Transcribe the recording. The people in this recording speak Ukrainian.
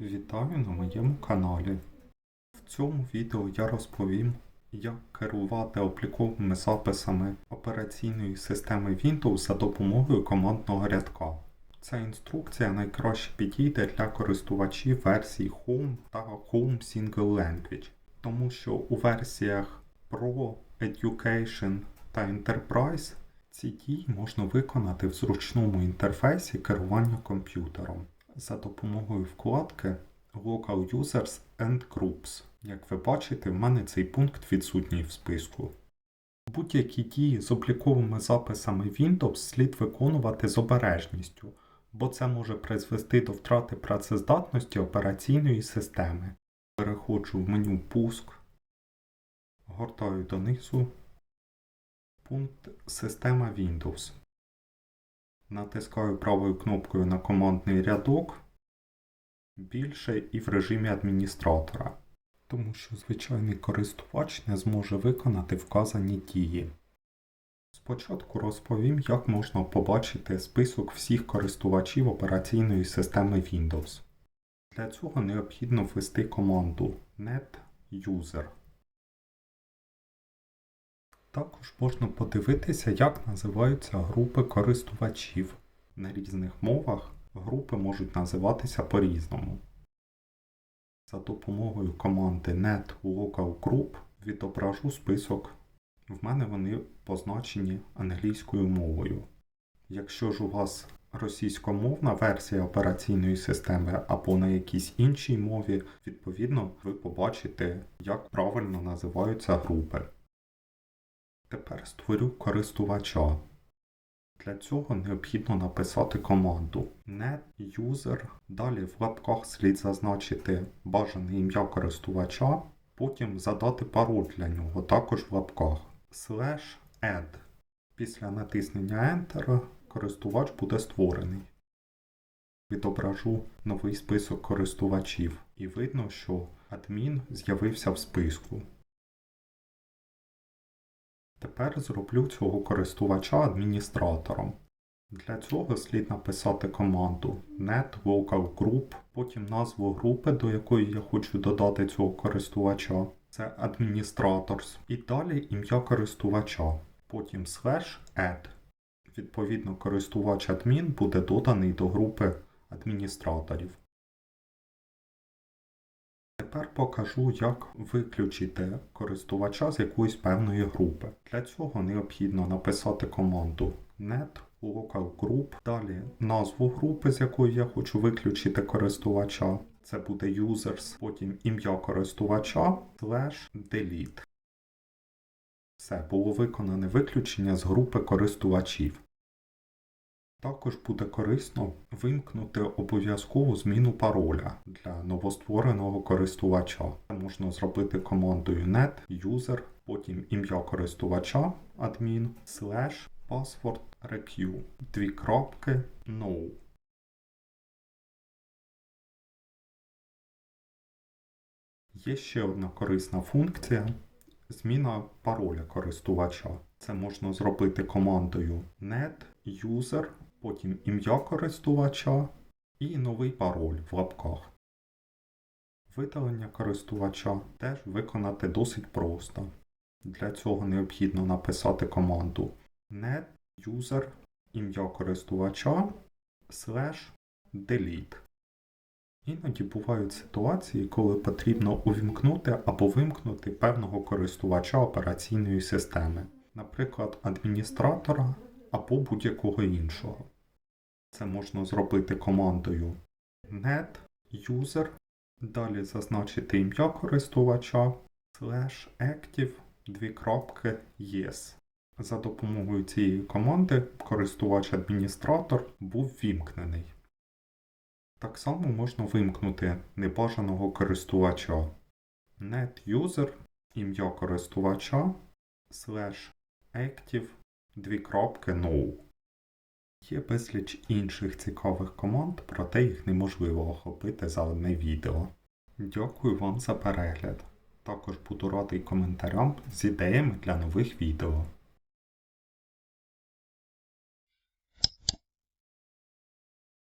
Вітаю на моєму каналі. В цьому відео я розповім, як керувати обліковими записами операційної системи Windows за допомогою командного рядка. Ця інструкція найкраще підійде для користувачів версій Home та Home Single Language, тому що у версіях Pro, Education та Enterprise ці дії можна виконати в зручному інтерфейсі керування комп'ютером за допомогою вкладки Local Users and Groups. Як ви бачите, в мене цей пункт відсутній в списку. Будь-які дії з обліковими записами Windows слід виконувати з обережністю, бо це може призвести до втрати працездатності операційної системи. Переходжу в меню Пуск, гортаю донизу, пункт Система Windows. Натискаю правою кнопкою на командний рядок більше і в режимі адміністратора, тому що звичайний користувач не зможе виконати вказані дії. Спочатку розповім, як можна побачити список всіх користувачів операційної системи Windows. Для цього необхідно ввести команду netuser. Також можна подивитися, як називаються групи користувачів. На різних мовах групи можуть називатися по-різному. За допомогою команди net-local-group відображу список. В мене вони позначені англійською мовою. Якщо ж у вас російськомовна версія операційної системи або на якійсь іншій мові, відповідно ви побачите, як правильно називаються групи. Тепер створю користувача. Для цього необхідно написати команду net-user. Далі в лапках слід зазначити бажане ім'я користувача, потім задати пароль для нього також в лапках slash add. Після натиснення Enter користувач буде створений. Відображу новий список користувачів і видно, що адмін з'явився в списку. Тепер зроблю цього користувача адміністратором. Для цього слід написати команду net-local-group, потім назву групи, до якої я хочу додати цього користувача. Це Administrators. І далі ім'я користувача. Потім slash add. Відповідно, користувач адмін буде доданий до групи адміністраторів. Тепер покажу, як виключити користувача з якоїсь певної групи. Для цього необхідно написати команду net local group, далі назву групи, з якої я хочу виключити користувача. Це буде users, потім ім'я користувача slash delete. Все, було виконане виключення з групи користувачів. Також буде корисно вимкнути обов'язкову зміну пароля для новоствореного користувача. Це можна зробити командою net user, потім ім'я користувача admin, slash password req, дві крапки no. Є ще одна корисна функція зміна пароля користувача. Це можна зробити командою net user, потім ім'я користувача і новий пароль в лапках. Видалення користувача теж виконати досить просто. Для цього необхідно написати команду net user ім'я користувача slash delete. Іноді бувають ситуації, коли потрібно увімкнути або вимкнути певного користувача операційної системи, наприклад, адміністратора або будь-якого іншого. Це можна зробити командою net user, далі зазначити ім'я користувача slash active 2 yes. За допомогою цієї команди користувач-адміністратор був вімкнений. Так само можна вимкнути небажаного користувача net-user, ім'я користувача slash active 2 no. Є безліч інших цікавих команд, проте їх неможливо охопити за одне відео. Дякую вам за перегляд. Також буду радий коментарям з ідеями для нових відео.